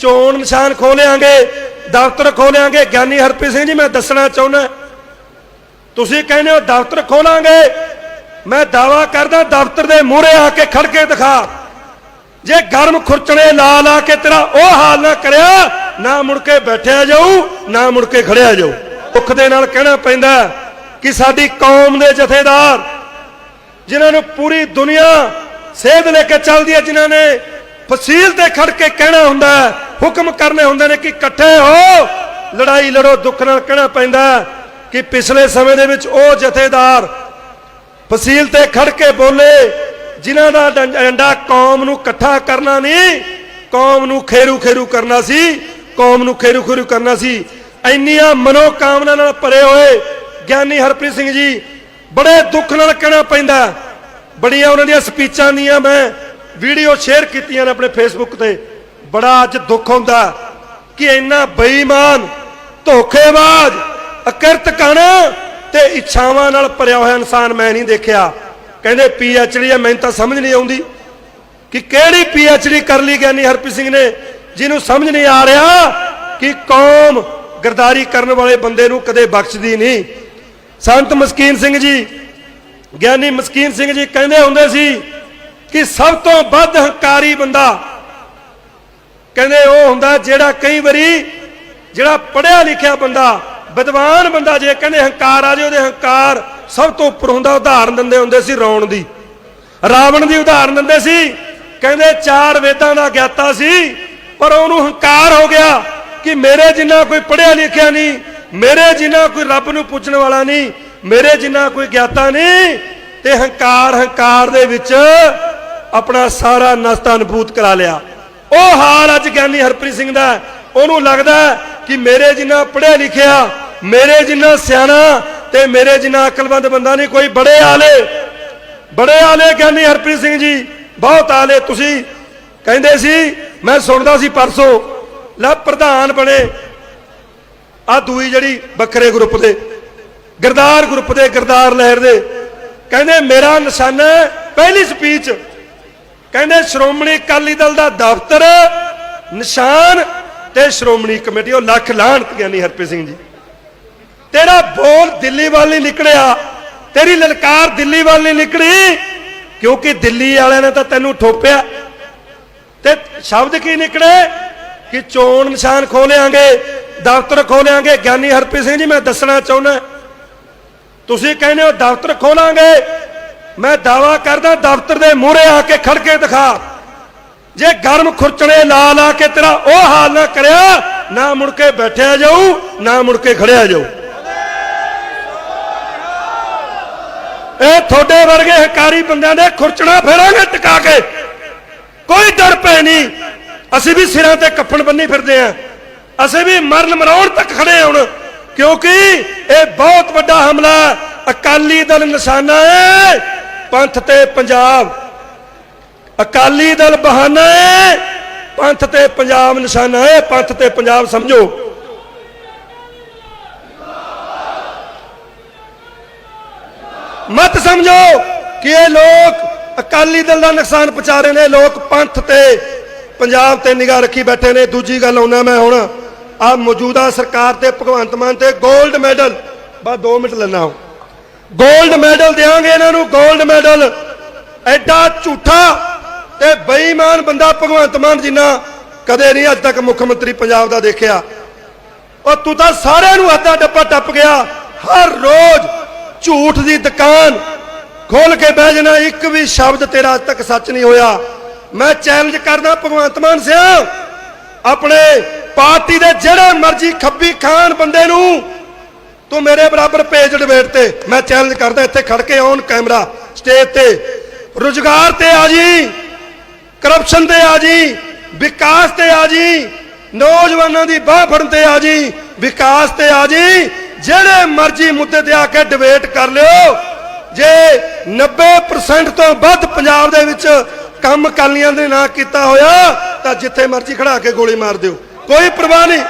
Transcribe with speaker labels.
Speaker 1: ਚੋਣ ਨਿਸ਼ਾਨ ਖੋਲਿਆਂਗੇ, ਦਫ਼ਤਰ ਖੋਲਿਆਂਗੇ। ਗਿਆਨੀ ਹਰਪ੍ਰੀਤ ਸਿੰਘ ਜੀ, ਮੈਂ ਦੱਸਣਾ ਚਾਹੁੰਦਾ, ਤੁਸੀਂ ਕਹਿੰਦੇ ਹੋ ਦਫ਼ਤਰ ਖੋਲਾਂਗੇ। ਮੈਂ ਦਾਵਾ ਕਰਦਾ ਦਫ਼ਤਰ ਦੇ ਮੂਹਰੇ ਆ ਕੇ ਖੜ ਕੇ ਦਿਖਾ। ਜੇ ਗਰਮ ਖੁਰਚਣੇ ਲਾ ਲਾ ਕੇ ਤੇਰਾ ਉਹ ਹਾਲ ਨਾ ਕਰਿਆ, ਨਾ ਮੁੜ ਕੇ ਬੈਠਿਆ ਜਾਊ, ਨਾ ਮੁੜ ਕੇ ਖੜਿਆ ਜਾਊ। ਦੁੱਖ ਦੇ ਨਾਲ ਕਹਿਣਾ ਪੈਂਦਾ ਕਿ ਸਾਡੀ ਕੌਮ ਦੇ ਜਥੇਦਾਰ, ਜਿਨ੍ਹਾਂ ਨੂੰ ਪੂਰੀ ਦੁਨੀਆ ਸੇਧ ਲੈ ਕੇ ਚੱਲਦੀ ਹੈ, ਜਿਨ੍ਹਾਂ ਨੇ ਫਸੀਲ ਤੇ ਖੜ ਕੇ ਕਹਿਣਾ ਹੁੰਦਾ ਹੁਕਮ ਕਰਨੇ ਹੁੰਦੇ ਨੇ ਕਿ ਇਕੱਠੇ ਹੋ। ਲੜਾਈ ਲੜੋ, ਦੁੱਖ ਨਾਲ ਕਹਿਣਾ ਪੈਂਦਾ ਕਿ ਪਿਛਲੇ ਸਮੇਂ ਦੇ ਵਿੱਚ ਉਹ ਜਥੇਦਾਰ ਫਸੀਲ ਤੇ ਖੜ ਕੇ ਬੋਲੇ, ਜਿਨ੍ਹਾਂ ਦਾ ਡੰ- ਏਜੰਡਾ ਕੌਮ ਨੂੰ ਇਕੱਠਾ ਕਰਨਾ ਨਹੀਂ, ਕੌਮ ਨੂੰ ਖੇਰੂ ਖੇਰੂ ਕਰਨਾ ਸੀ, ਕੌਮ ਨੂੰ ਖੇਰੂ ਖੇਰੂ ਕਰਨਾ ਸੀ। ਇੰਨੀਆਂ ਮਨੋਕਾਮਨਾ ਨਾਲ ਭਰੇ ਹੋਏ ਗਿਆਨੀ ਹਰਪ੍ਰੀਤ ਸਿੰਘ ਜੀ, ਬੜੇ ਦੁੱਖ ਨਾਲ ਕਹਿਣਾ ਪੈਂਦਾ ਬੜੀਆਂ ਉਹਨਾਂ ਦੀਆਂ ਸਪੀਚਾਂ ਦੀਆਂ ਮੈਂ ਵੀਡੀਓ ਸ਼ੇਅਰ ਕੀਤੀਆਂ ਨੇ ਆਪਣੇ ਫੇਸਬੁੱਕ ਤੇ। ਬੜਾ ਅੱਜ ਦੁੱਖ ਹੁੰਦਾ ਕਿ ਇੰਨਾ ਬੇਈਮਾਨ, ਧੋਖੇਬਾਜ਼, ਅਕਿਰਤ ਤੇ ਇੱਛਾਵਾਂ ਨਾਲ ਭਰਿਆ ਹੋਇਆ ਇਨਸਾਨ ਮੈਂ ਨਹੀਂ ਦੇਖਿਆ। ਕਹਿੰਦੇ ਪੀ ਐਚ ਡੀ ਆ, ਮੈਨੂੰ ਤਾਂ ਸਮਝ ਨਹੀਂ ਆਉਂਦੀ ਕਿ ਕਿਹੜੀ ਪੀ ਐਚ ਡੀ ਕਰ ਲਈ ਗਿਆਨੀ ਹਰਪ੍ਰੀਤ ਸਿੰਘ ਨੇ, ਜਿਹਨੂੰ ਸਮਝ ਨਹੀਂ ਆ ਰਿਹਾ ਕਿ ਕੌਮ ਗਰਦਾਰੀ ਕਰਨ ਵਾਲੇ ਬੰਦੇ ਨੂੰ ਕਦੇ ਬਖਸ਼ਦੀ ਨਹੀਂ। ਸੰਤ ਮਸਕੀਨ ਸਿੰਘ ਜੀ, ਗਿਆਨੀ ਮਸਕੀਨ ਸਿੰਘ ਜੀ ਕਹਿੰਦੇ ਹੁੰਦੇ ਸੀ ਕਿ ਸਭ ਤੋਂ ਵੱਧ ਹੰਕਾਰੀ ਬੰਦਾ ਕਹਿੰਦੇ ਉਹ ਹੁੰਦਾ ਜਿਹੜਾ ਕਈ ਵਾਰੀ ਜਿਹੜਾ ਪੜਿਆ ਲਿਖਿਆ ਬੰਦਾ, ਵਿਦਵਾਨ ਬੰਦਾ ਜੇ ਕਹਿੰਦੇ ਹੰਕਾਰ ਆ ਜੇ ਉਹਦੇ ਹੰਕਾਰ ਸਭ ਤੋਂ ਉੱਪਰ ਹੁੰਦਾ, ਉਦਾਹਰਨ ਦਿੰਦੇ ਹੁੰਦੇ ਸੀ ਰੌਣ ਦੀ। ਰਾਵਣ ਦੀ ਉਦਾਹਰਨ ਦਿੰਦੇ ਸੀ, ਕਹਿੰਦੇ ਚਾਰ ਵੇਦਾਂ ਦਾ ਗਿਆਤਾ ਸੀ, ਪਰ ਉਹਨੂੰ ਹੰਕਾਰ ਹੋ ਗਿਆ ਕਿ ਮੇਰੇ ਜਿੰਨਾ ਕੋਈ ਪੜਿਆ ਲਿਖਿਆ ਨਹੀਂ, ਮੇਰੇ ਜਿੰਨਾ ਕੋਈ ਰੱਬ ਨੂੰ ਪੁੱਛਣ ਵਾਲਾ ਨਹੀਂ, ਮੇਰੇ ਜਿੰਨਾ ਕੋਈ ਗਿਆਤਾ ਨਹੀਂ, ਤੇ ਹੰਕਾਰ ਹੰਕਾਰ ਦੇ ਵਿੱਚ ਆਪਣਾ ਸਾਰਾ ਨਸਤਾ ਅਨੁਭੂਤ ਕਰਾ ਲਿਆ। ਉਹ ਹਾਲ ਅੱਜ ਗਿਆਨੀ ਹਰਪ੍ਰੀਤ ਸਿੰਘ ਦਾ। ਉਹਨੂੰ ਲੱਗਦਾ ਕਿ ਮੇਰੇ ਜਿੰਨਾ ਪੜ੍ਹਿਆ ਲਿਖਿਆ, ਮੇਰੇ ਜਿੰਨਾ ਸਿਆਣਾ ਤੇ ਮੇਰੇ ਜਿੰਨਾ ਅਕਲਮੰਦ ਬੰਦਾ ਨਹੀਂ, ਕੋਈ ਬੜੇ ਆਲੇ ਬੜੇ ਆਲੇ ਗਿਆਨੀ ਹਰਪ੍ਰੀਤ ਸਿੰਘ ਜੀ, ਬਹੁਤ ਆਲੇ ਤੁਸੀਂ। ਕਹਿੰਦੇ ਸੀ, ਮੈਂ ਸੁਣਦਾ ਸੀ ਪਰਸੋਂ, ਲੈ ਪ੍ਰਧਾਨ ਬਣੇ। ਆ ਦੂਈ ਜਿਹੜੀ ਵੱਖਰੇ ਗਰੁੱਪ ਦੇ, ਗਰਦਾਰ ਗਰੁੱਪ ਦੇ, ਗਰਦਾਰ ਲਹਿਰ ਦੇ। ਕਹਿੰਦੇ, ਮੇਰਾ ਨਿਸ਼ਾਨਾ ਪਹਿਲੀ ਸਪੀਚ ਕਹਿੰਦੇ ਸ਼੍ਰੋਮਣੀ ਅਕਾਲੀ ਦਲ ਦਾ ਦਫ਼ਤਰ, ਨਿਸ਼ਾਨ ਤੇ ਸ਼੍ਰੋਮਣੀ ਕਮੇਟੀ, ਉਹ ਲੱਖ ਲਾਹਨਤ ਗਿਆਨੀ ਹਰਪ੍ਰੀਤ ਸਿੰਘ ਜੀ। ਤੇਰਾ ਬੋਲ ਦਿੱਲੀ ਵੱਲ ਨਹੀਂ ਨਿਕਲਿਆ, ਤੇਰੀ ਲਲਕਾਰ ਦਿੱਲੀ ਵੱਲ ਨਹੀਂ ਨਿਕਲੀ, ਕਿਉਂਕਿ ਦਿੱਲੀ ਵਾਲਿਆਂ ਨੇ ਤਾਂ ਤੈਨੂੰ ਠੋਪਿਆ। ਤੇ ਸ਼ਬਦ ਕੀ ਨਿਕਲੇ? ਕਿ ਚੋਣ ਨਿਸ਼ਾਨ ਖੋਲਿਆਂਗੇ, ਦਫ਼ਤਰ ਖੋਲਿਆਂਗੇ। ਗਿਆਨੀ ਹਰਪ੍ਰੀਤ ਸਿੰਘ ਜੀ, ਮੈਂ ਦੱਸਣਾ ਚਾਹੁੰਦਾ, ਤੁਸੀਂ ਕਹਿੰਦੇ ਹੋ ਦਫ਼ਤਰ ਖੋਲਾਂਗੇ ਮੈਂ ਦਾਵਾ ਕਰਦਾ ਦਫ਼ਤਰ ਦੇ ਮੂਹਰੇ ਆ ਕੇ ਖੜ ਕੇ ਦਿਖਾ। ਜੇ ਗਰਮ ਖੁਰਚਣੇ ਲਾ ਲਾ ਕੇ ਤੇਰਾ ਉਹ ਹਾਲ ਨਾ ਕਰਿਆ, ਨਾ ਮੁੜ ਕੇ ਬੈਠਿਆ ਜਾਊ, ਨਾ ਮੁੜ ਕੇ ਖੜਿਆ ਜਾਊ। ਇਹ ਤੁਹਾਡੇ ਵਰਗੇ ਹਕਾਰੀ ਬੰਦਿਆਂ ਦੇ ਖੁਰਚਣਾ ਫੇਰਾਂਗੇ ਟਿਕਾ ਕੇ। ਕੋਈ ਡਰ ਪੈ ਨਹੀਂ। ਅਸੀਂ ਵੀ ਸਿਰਾਂ ਤੇ ਕੱਫਣ ਬੰਨੀ ਫਿਰਦੇ ਆਂ। ਅਸੀਂ ਵੀ ਮਰਨ ਮਰਾਉਣ ਤੱਕ ਖੜੇ ਹੁਣ। ਕਿਉਂਕਿ ਇਹ ਬਹੁਤ ਵੱਡਾ ਹਮਲਾ ਅਕਾਲੀ ਦਲ ਨਿਸ਼ਾਨਾ ਹੈ ਪੰਥ ਤੇ ਪੰਜਾਬ। ਅਕਾਲੀ ਦਲ ਬਹਾਨਾ ਹੈ। ਪੰਥ ਤੇ ਪੰਜਾਬ ਨਿਸ਼ਾਨਾ ਹੈ। ਪੰਥ ਤੇ ਪੰਜਾਬ ਸਮਝੋ। ਮਤ ਸਮਝੋ ਕਿ ਇਹ ਲੋਕ ਅਕਾਲੀ ਦਲ ਦਾ ਨੁਕਸਾਨ ਪਹੁੰਚਾ ਰਹੇ ਨੇ। ਲੋਕ ਪੰਥ ਤੇ ਪੰਜਾਬ ਤੇ ਨਿਗਾਹ ਰੱਖੀ ਬੈਠੇ ਨੇ। ਦੂਜੀ ਗੱਲ ਆਉਣਾ ਮੈਂ ਹੁਣ। ਆ ਮੌਜੂਦਾ ਸਰਕਾਰ ਤੇ ਭਗਵੰਤ ਮਾਨ ਤੇ 골ਡ ਮੈਡਲ। ਬਸ 2 ਮਿੰਟ ਲੈਣਾ 골ਡ ਮੈਡਲ ਦੇਵਾਂਗੇ ਇਹਨਾਂ ਨੂੰ 골ਡ ਮੈਡਲ। ਐਡਾ ਝੂਠਾ ਤੇ ਬੇਈਮਾਨ ਬੰਦਾ ਭਗਵੰਤ ਮਾਨ ਜਿੰਨਾ ਕਦੇ ਨਹੀਂ ਅੱਜ ਤੱਕ ਮੁੱਖ ਮੰਤਰੀ ਪੰਜਾਬ ਦਾ ਦੇਖਿਆ। ਉਹ ਤੂੰ ਤਾਂ ਸਾਰਿਆਂ ਨੂੰ ਹੱਥਾਂ ਡੱਪਾ ਟੱਪ ਗਿਆ। ਹਰ ਰੋਜ਼ ਝੂਠ ਦੀ ਦੁਕਾਨ ਖੋਲ ਕੇ ਬਹਿ ਜਾਣਾ, ਇੱਕ ਵੀ ਸ਼ਬਦ ਤੇਰਾ ਅੱਜ ਤੱਕ ਸੱਚ ਨਹੀਂ ਹੋਇਆ। ਮੈਂ ਚੈਲੰਜ ਕਰਦਾ ਭਗਵੰਤ ਮਾਨ ਸਿਆ, ਆਪਣੇ ਪਾਰਟੀ ਦੇ ਜਿਹੜੇ ਮਰਜ਼ੀ ਖੱਬੀ ਖਾਨ ਬੰਦੇ ਨੂੰ ਤੂੰ ਮੇਰੇ ਬਰਾਬਰ ਪੇਜ ਡਿਬੇਟ ਤੇ, ਮੈਂ ਚੈਲੰਜ ਕਰਦਾ, ਇੱਥੇ ਖੜ ਕੇ ਔਨ ਕੈਮਰਾ ਸਟੇਜ ਤੇ। ਰੁਜ਼ਗਾਰ ਤੇ ਆ ਜੀ ਕਰਪਸ਼ਨ ਤੇ ਆ ਜੀ, ਵਿਕਾਸ ਤੇ ਆ ਜੀ, ਨੌਜਵਾਨਾਂ ਦੀ ਬਾਹ ਫੜਨ ਤੇ ਆ ਜੀ, ਵਿਕਾਸ ਤੇ ਆ ਜੀ, ਜਿਹੜੇ ਮਰਜ਼ੀ ਮੁੱਦੇ ਤੇ ਆ ਕੇ ਡਿਬੇਟ ਕਰ ਲਿਓ। ਜੇ 90% ਤੋਂ ਵੱਧ ਪੰਜਾਬ ਦੇ ਵਿੱਚ ਕੰਮ ਕਾਲੀਆਂ ਦੇ ਨਾਂ ਕੀਤਾ ਹੋਇਆ, ਤਾਂ ਜਿੱਥੇ ਮਰਜ਼ੀ ਖੜਾ ਕੇ ਗੋਲੀ ਮਾਰ ਦਿਓ। ਕੋਈ ਪਰਵਾਹ ਨਹੀਂ।